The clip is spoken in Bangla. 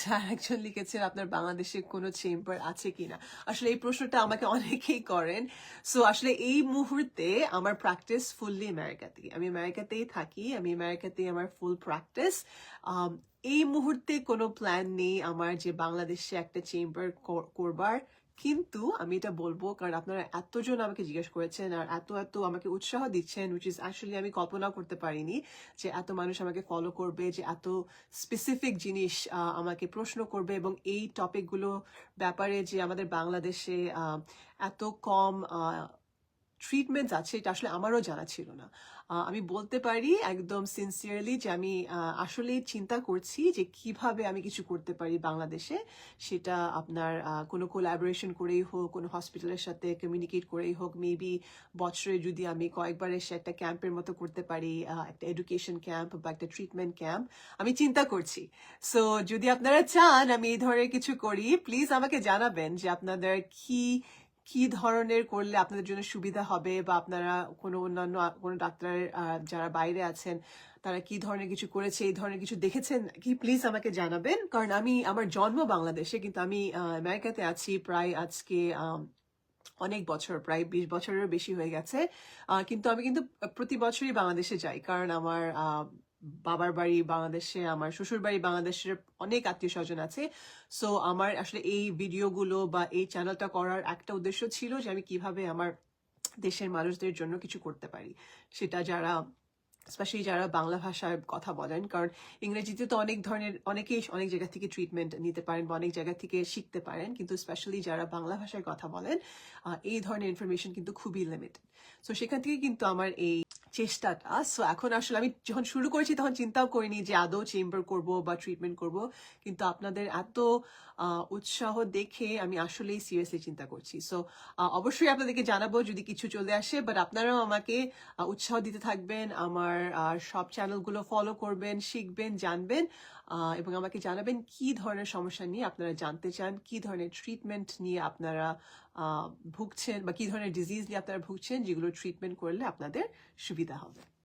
আচ্ছা আরেকজন লিখেছেন, আপনার বাংলাদেশে কোনো চেম্বার আছে কিনা? আসলে এই প্রশ্নটা আমাকে অনেকেই করেন। সো আসলে এই মুহূর্তে আমার প্র্যাকটিস ফুললি আমেরিকাতেই আমি আমেরিকাতেই থাকি, আমি আমেরিকাতেই আমার ফুল প্র্যাকটিস এই মুহূর্তে কোনো প্ল্যান নেই আমার যে বাংলাদেশে একটা চেম্বার করবার। কিন্তু আমি এটা বলব, কারণ আপনারা এতজন আমাকে জিজ্ঞেস করেছেন আর এত এত আমাকে উৎসাহ দিচ্ছেন উইচ ইজ অ্যাকচুয়ালি আমি কল্পনা করতে পারিনি যে এত মানুষ আমাকে ফলো করবে, যে এত স্পেসিফিক জিনিস আমাকে প্রশ্ন করবে এবং এই টপিকগুলো ব্যাপারে যে আমাদের বাংলাদেশে এত কম ট্রিটমেন্ট আছে এটা আসলে আমারও জানা ছিল না। আমি বলতে পারি একদম সিনসিয়ারলি যে আমি আহ, আসলেই চিন্তা করছি যে কীভাবে আমি কিছু করতে পারি বাংলাদেশে। সেটা আপনার কোনো কোলাবোরেশন করেই হোক কোনো হসপিটালের সাথে কমিউনিকেট করেই হোক মেবি বছরে যদি আমি কয়েকবার এসে একটা ক্যাম্পের মতো করতে পারি একটা এডুকেশন ক্যাম্প বা একটা ট্রিটমেন্ট ক্যাম্প আমি চিন্তা করছি। সো যদি আপনারা চান আমি এই ধরনের কিছু করি প্লিজ আমাকে জানাবেন যে আপনাদের কি কি ধরনের করলে আপনাদের জন্য সুবিধা হবে বা আপনারা কোনো অন্যান্য কোনো ডাক্তার আহ, যারা বাইরে আছেন তারা কি ধরনের কিছু করেছে এই ধরনের কিছু দেখেছেন? কি প্লিজ আমাকে জানাবেন। কারণ আমি আমার জন্ম বাংলাদেশে কিন্তু আমি আমেরিকাতে আছি প্রায় আজকে অনেক বছর প্রায় বিশ বছরেরও বেশি হয়ে গেছে। কিন্তু আমি কিন্তু প্রতি বছরই বাংলাদেশে যাই। কারণ আমার বাবার বাড়ি বাংলাদেশে, আমার শ্বশুর বাড়ি বাংলাদেশের অনেক আত্মীয় স্বজন আছে। সো আমার আসলে এই ভিডিওগুলো বা এই চ্যানেলটা করার একটা উদ্দেশ্য ছিল যে আমি কীভাবে আমার দেশের মানুষদের জন্য কিছু করতে পারি। সেটা যারা স্পেশালি যারা বাংলা ভাষায় কথা বলেন, কারণ ইংরেজিতে তো অনেক ধরনের, অনেকেই অনেক জায়গা থেকে ট্রিটমেন্ট নিতে পারেন বা অনেক জায়গা থেকে শিখতে পারেন, কিন্তু স্পেশালি যারা বাংলা ভাষায় কথা বলেন এই ধরনের ইনফরমেশন কিন্তু খুবই লিমিটেড সো সেখান থেকে কিন্তু আমার এই চেষ্টাটা সো এখন আসলে আমি যখন শুরু করেছি তখন চিন্তাও করিনি যে আদৌ চেম্বার করব বা ট্রিটমেন্ট করব, কিন্তু আপনাদের এত উৎসাহ দেখে আমি আসলেই সিরিয়াসলি চিন্তা করছি। সো অবশ্যই আপনাদেরকে জানাব যদি কিছু চলে আসে বাট আপনারাও আমাকে উৎসাহ দিতে থাকবেন, আমার আহ, সব চ্যানেলগুলো ফলো করবেন শিখবেন জানবেন এবং আমাকে জানাবেন কি ধরনের সমস্যা নিয়ে আপনারা জানতে চান কি ধরনের ট্রিটমেন্ট নিয়ে আপনারা ভুগছেন বা কি ধরনের ডিজিজ নিয়ে আপনারা ভুগছেন যেগুলো ট্রিটমেন্ট করলে আপনাদের সুবিধা হবে।